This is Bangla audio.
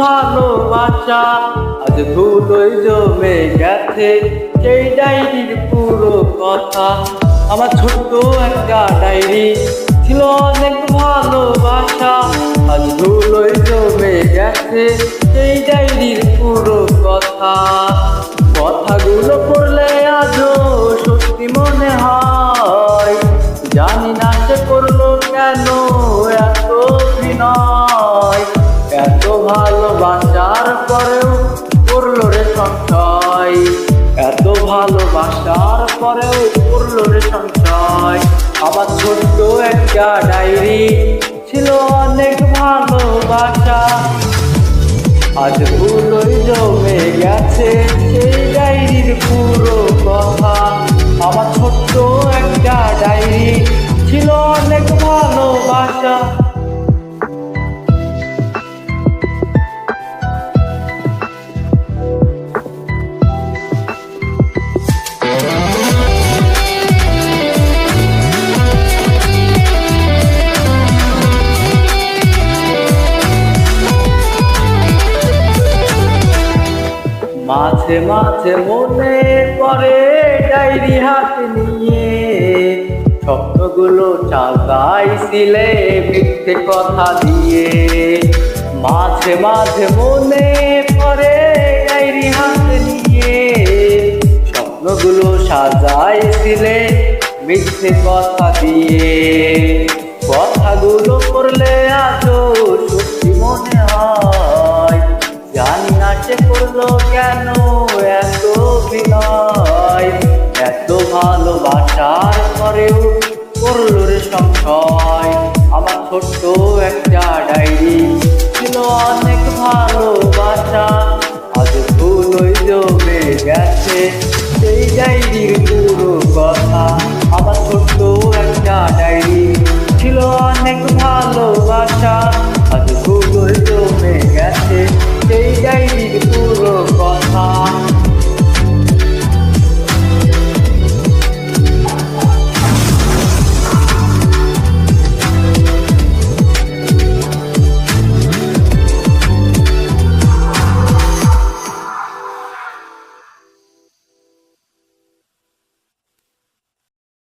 ভালোবাসা। আজ ধুলোই জমে গেছে, সেই ডায়েরির পুরো কথা। আমার ছোট্ট একটা ডায়েরি ছিল অনেক ভালোবাসা। আজ ধুলোই জমে গেছে, সেই ডায়েরির পুরো কথা। কথাগুলো পড়লে আজও সত্যি মনে হয়। জানি না সে করল কেন, এত অভিনয়, এত ভালোবাসার পরেও করল রে সংশয় এত ভালোবাসার পরেও করল রে সংশয় আমার ছোট্ট একটা ডায়েরি ছিল অনেক ভালোবাসা। আজ ভুলোই জমে গেছে সেই ডায়েরির পুরো কথা। আমার ছোট্ট একটা ডায়েরি ছিল অনেক ভালোবাসা। মাঝে মাঝে মনে পড়ে ডায়েরি হাতে নিয়ে। স্বপ্নগুলো চাগাইছিলে মিথ্যে কথা দিয়ে। মাঝে মাঝে মনে পড়ে ডায়েরি হাতে নিয়ে। স্বপ্নগুলো সাজাইছিলে মিথ্যে কথা দিয়ে। না করল কেন? এত বিনয়, এত ভালোবাসার পরেও করল রে সংশয়। আমার ছোট্ট একটা ডায়েরি, ছিল অনেক ভালোবাসা।